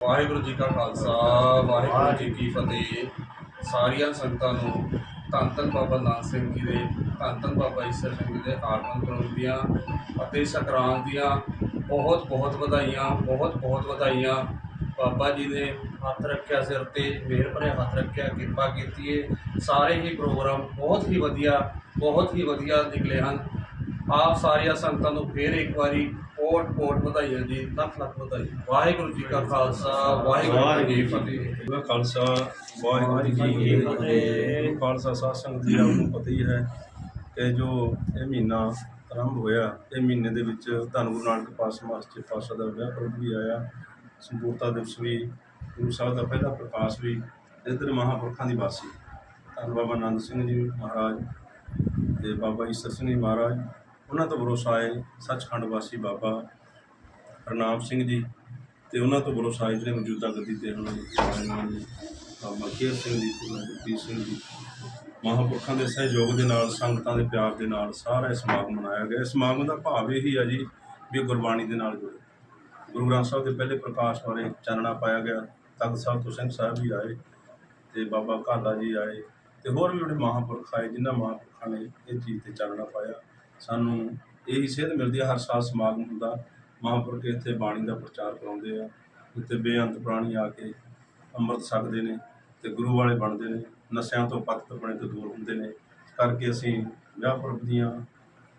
ਵਾਹਿਗੁਰੂ ਜੀ ਕਾ ਖਾਲਸਾ, ਵਾਹਿਗੁਰੂ ਜੀ ਕੀ ਫਤਿਹ। ਸਾਰੀਆਂ ਸੰਗਤਾਂ ਨੂੰ ਧੰਨ ਧੰਨ ਬਾਬਾ ਨਾਨਕ ਸਿੰਘ ਜੀ ਦੇ, ਧੰਨ ਧੰਨ ਬਾਬਾ ਈਸਰ ਸਿੰਘ ਜੀ ਦੇ ਆਗਮਨ ਪੁਰਬ ਦੀਆਂ ਅਤੇ ਸੰਕਰਾਂਤ ਦੀਆਂ ਬਹੁਤ ਬਹੁਤ ਵਧਾਈਆਂ, ਬਹੁਤ ਬਹੁਤ ਵਧਾਈਆਂ। ਬਾਬਾ ਜੀ ਨੇ ਹੱਥ ਰੱਖਿਆ ਸਿਰ ਤੇ, ਮਿਹਰ ਭਰੇ ਹੱਥ ਰੱਖਿਆ, ਕਿਰਪਾ ਕੀਤੀ ਹੈ ਸਾਰੇ ਹੀ ਪ੍ਰੋਗਰਾਮ ਬਹੁਤ ਹੀ ਵਧੀਆ, ਬਹੁਤ ਹੀ ਵਧੀਆ ਨਿਕਲੇ ਹਨ। ਆਪ ਸਾਰੀਆਂ ਸੰਗਤਾਂ ਨੂੰ ਫੇਰ ਇੱਕ ਵਾਰੀ ਕੋਟ ਕੋਟ ਵਧਾਈਆਂ ਜੀ, ਲੱਖ ਲੱਖ ਵਧਾਈ ਵਾਹਿਗੁਰੂ ਜੀ ਕਾ ਖਾਲਸਾ, ਵਾਹਿਗੁਰੂ ਜੀ ਕੀ ਫਤਿਹ। ਦਾ ਖਾਲਸਾ, ਵਾਹਿਗੁਰੂ ਜੀ ਕੀ ਫਤਿਹ। ਖਾਲਸਾ ਸਾਧ ਸੰਗਤ ਜੀ, ਆਪ ਨੂੰ ਪਤਾ ਹੀ ਹੈ ਕਿ ਜੋ ਇਹ ਮਹੀਨਾ ਆਰੰਭ ਹੋਇਆ, ਇਹ ਮਹੀਨੇ ਦੇ ਵਿੱਚ ਧੰਨ ਗੁਰੂ ਨਾਨਕ ਪਾਤਸ਼ਾਹ ਮਾਸਟਰ ਪਾਤਸ਼ਾਹ ਦਾ ਵਿਆਹ ਪੁਰਬ ਵੀ ਆਇਆ। ਸੰਪੂਰਤਾ ਦਿਵਸ ਵੀ, ਗੁਰੂ ਸਾਹਿਬ ਦਾ ਪਹਿਲਾ ਪ੍ਰਕਾਸ਼ ਵੀ ਇਧਰ ਮਹਾਂਪੁਰਖਾਂ ਦੀ ਵਾਸੀ। ਧੰਨ ਬਾਬਾ ਆਨੰਦ ਸਿੰਘ ਜੀ ਮਹਾਰਾਜ ਤੇ ਬਾਬਾ ਈਸਰ ਸਿੰਘ ਜੀ ਮਹਾਰਾਜ। ਉਹਨਾਂ ਤੋਂ ਭਰੋਸਾ ਆਏ ਸੱਚਖੰਡ ਵਾਸੀ ਬਾਬਾ ਹਰਨਾਮ ਸਿੰਘ ਜੀ ਤੇ ਉਹਨਾਂ ਤੋਂ ਬਰੋ ਸਾਹਿਬ ਜਿਹੜੇ ਮੌਜੂਦਾ ਗੱਦੀ ਤੇ ਹਨ ਉਹਨਾਂ ਨੇ ਬਾਬਾ ਕੇਰ ਸਿੰਘ ਜੀ ਤੇ ਗੁਰਪ੍ਰੀਤ ਸਿੰਘ ਜੀ। ਮਹਾਂਪੁਰਖਾਂ ਦੇ ਸਹਿਯੋਗ ਦੇ ਨਾਲ, ਸੰਗਤਾਂ ਦੇ ਪਿਆਰ ਦੇ ਨਾਲ ਸਾਰਾ ਇਹ ਸਮਾਗਮ ਮਨਾਇਆ ਗਿਆ। ਇਸ ਸਮਾਗਮ ਦਾ ਭਾਵ ਇਹ ਹੀ ਆ ਜੀ ਵੀ ਇਹ ਗੁਰਬਾਣੀ ਦੇ ਨਾਲ ਜੁੜੇ। ਗੁਰੂ ਗ੍ਰੰਥ ਸਾਹਿਬ ਦੇ ਪਹਿਲੇ ਪ੍ਰਕਾਸ਼ ਬਾਰੇ ਚਾਨਣਾ ਪਾਇਆ ਗਿਆ। ਤਖਤ ਸਾਹਿਬ ਤੋਂ ਸਿੰਘ ਸਾਹਿਬ ਵੀ ਆਏ ਤੇ ਬਾਬਾ ਘਾਲਾ ਜੀ ਆਏ ਤੇ ਹੋਰ ਵੀ ਜਿਹੜੇ ਮਹਾਂਪੁਰਖ ਆਏ ਜਿਨ੍ਹਾਂ ਮਹਾਂਪੁਰਖਾਂ ਨੇ ਇਹ ਚੀਜ਼ ਤੇ ਚਾਨਣਾ ਪਾਇਆ। ਸਾਨੂੰ ਇਹੀ ਸੇਧ ਮਿਲਦੀ ਹੈ ਹਰ ਸਾਲ ਸਮਾਗਮ ਹੁੰਦਾ। ਮਹਾਂਪੁਰਖ ਇੱਥੇ ਬਾਣੀ ਦਾ ਪ੍ਰਚਾਰ ਕਰਾਉਂਦੇ ਆ। ਇੱਥੇ ਬੇਅੰਤ ਪ੍ਰਾਣੀ ਆ ਕੇ ਅੰਮ੍ਰਿਤ ਛਕਦੇ ਨੇ ਤੇ ਗੁਰੂ ਵਾਲੇ ਬਣਦੇ ਨੇ। ਨਸ਼ਿਆਂ ਤੋਂ ਪਤਿਤ ਬਣੇ ਤੋਂ ਦੂਰ ਹੁੰਦੇ ਨੇ। ਕਰਕੇ ਅਸੀਂ ਵਿਆਹ ਪੁਰਬ ਦੀਆਂ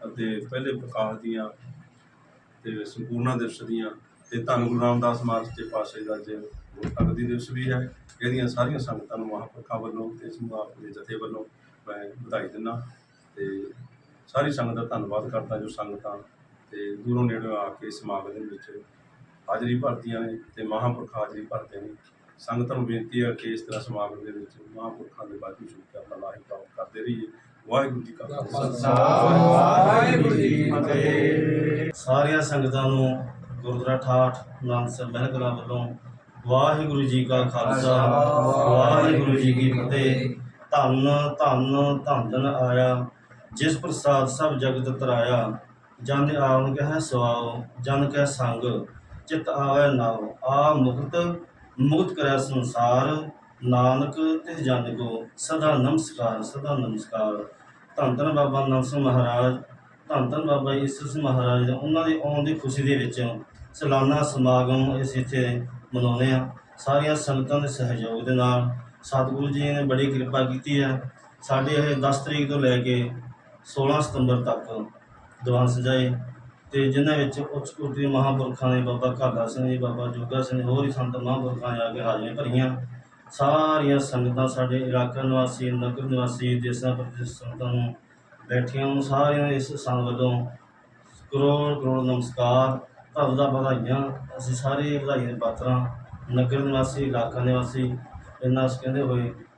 ਅਤੇ ਪਹਿਲੇ ਪ੍ਰਕਾਸ਼ ਦੀਆਂ ਤੇ ਸੰਪੂਰਨਾ ਦਿਵਸ ਦੀਆਂ ਤੇ ਧੰਨ ਗੁਰੂ ਰਾਮਦਾਸ ਮਾਰਚ ਦੇ ਪਾਸੇ ਦਾ ਅੱਜ ਗੁਰਤਗਦੀ ਦਿਵਸ ਵੀ ਹੈ। ਇਹਦੀਆਂ ਸਾਰੀਆਂ ਸੰਗਤਾਂ ਨੂੰ ਮਹਾਂਪੁਰਖਾਂ ਵੱਲੋਂ ਤੇ ਸਮੂਹ ਆਪ ਦੇ ਜਥੇ ਵੱਲੋਂ ਮੈਂ ਵਧਾਈ ਦਿੰਦਾ ਤੇ ਸਾਰੀ ਸੰਗਤ ਦਾ ਧੰਨਵਾਦ ਕਰਦਾ ਜੋ ਸੰਗਤਾਂ ਤੇ ਦੂਰੋਂ ਨੇੜਿਓਂ ਆ ਕੇ ਸਮਾਗਮ ਦੇ ਵਿੱਚ ਹਾਜ਼ਰੀ ਭਰਦੀਆਂ ਨੇ ਤੇ ਮਹਾਂਪੁਰਖ ਹਾਜ਼ਰੀ ਭਰਦੇ ਨੇ। ਸੰਗਤਾਂ ਨੂੰ ਬੇਨਤੀ ਹੈ ਕਿ ਇਸ ਤਰ੍ਹਾਂ ਸਮਾਗਮ ਦੇ ਵਿੱਚ ਮਹਾਂਪੁਰਖਾਂ ਦੇ ਬਾਕੀ ਸ਼ੁਕਰ ਆਪਣਾ ਲਾਹੀ ਪ੍ਰਾਪਤ ਕਰਦੇ ਰਹੀਏ। ਵਾਹਿਗੁਰੂ ਜੀ ਕਾ ਖਾਲਸਾ। ਵਾਹਿਗੁਰੂ ਜੀ ਕੀ ਫਤਿਹ। ਸਾਰੀਆਂ ਸੰਗਤਾਂ ਨੂੰ ਗੁਰਦੁਆਰਾ ਠਾਠ ਨਾਨਸਰ ਮਹਿਕਲਾ ਵੱਲੋਂ ਵਾਹਿਗੁਰੂ ਜੀ ਕਾ ਖਾਲਸਾ। ਵਾਹਿਗੁਰੂ ਜੀ ਕੀ ਫਤਿਹ। ਧੰਨ ਧੰਨ ਧੰਨ ਆਇਆ। ਜਿਸ ਪ੍ਰਸਾਦ ਸਭ ਜਗਤ ਤਰਾਇਆ, ਜਨ ਆਵਨ ਕਹੈ ਸਵਾਉ ਜਨ ਕੈ ਸੰਗ, ਚਿਤ ਆਵੈ ਨਾਉ ਆ ਮੁਕਤ ਮੁਕਤ ਕਰੈ ਸੰਸਾਰ, ਨਾਨਕ ਤਿਸ ਜਨ ਕੋ, ਸਦਾ ਨਮਸਕਾਰ ਸਦਾ ਨਮਸਕਾਰ। ਧੰਨ ਧੰਨ ਬਾਬਾ ਨਾਨਕ ਮਹਾਰਾਜ, ਧੰਨ ਧੰਨ ਬਾਬਾ ਈਸਰ ਸਿੰਘ ਮਹਾਰਾਜ, ਉਹਨਾਂ ਦੀ ਆਉਣ ਦੀ ਖੁਸ਼ੀ ਦੇ ਵਿੱਚ ਸਾਲਾਨਾ ਸਮਾਗਮ ਅਸੀਂ ਇੱਥੇ ਮਨਾਉਂਦੇ ਆ ਸਾਰੀਆਂ ਸੰਗਤਾਂ ਦੇ ਸਹਿਯੋਗ ਦੇ ਨਾਲ ਸਤਿਗੁਰੂ ਜੀ ਨੇ ਬੜੀ ਕਿਰਪਾ ਕੀਤੀ ਹੈ। ਸਾਡੇ ਇਹ 10 ਤਰੀਕ ਤੋਂ ਲੈ ਕੇ 16 ਸਤੰਬਰ ਤੱਕ ਦੀਵਾਨ ਸਜਾਏ ਤੇ ਜਿਨ੍ਹਾਂ ਵਿੱਚ ਉੱਚ ਕੋਟੀ ਦੇ ਮਹਾਂਪੁਰਖਾਂ ਨੇ ਬਾਬਾ ਘਾਗਾ ਸਿੰਘ ਜੀ, ਬਾਬਾ ਜੋਗਾ ਸਿੰਘ ਹੋਰ ਹੀ ਸੰਤ ਮਹਾਂਪੁਰਖਾਂ ਨੇ ਆ ਕੇ ਹਾਜ਼ਰੀਆਂ ਭਰੀਆਂ। ਸਾਰੀਆਂ ਸੰਗਤਾਂ ਸਾਡੇ ਇਲਾਕਾ ਨਿਵਾਸੀ, ਨਗਰ ਨਿਵਾਸੀ, ਦੇਸਾਂ ਪ੍ਰਦੇਸ ਸੰਗਤਾਂ ਨੂੰ ਬੈਠੀਆਂ ਨੂੰ ਸਾਰਿਆਂ ਇਸ ਸੰਗ ਵੱਲੋਂ ਕਰੋੜ ਕਰੋੜ ਨਮਸਕਾਰ, ਧੰਨ ਦਾ ਵਧਾਈਆਂ। ਅਸੀਂ ਸਾਰੇ ਵਧਾਈਆਂ ਦੇ ਪਾਤਰਾਂ, ਨਗਰ ਨਿਵਾਸੀ, ਇਲਾਕਾ ਨਿਵਾਸੀ ਇਹਨਾਂ ਕਹਿੰਦੇ ਹੋਏ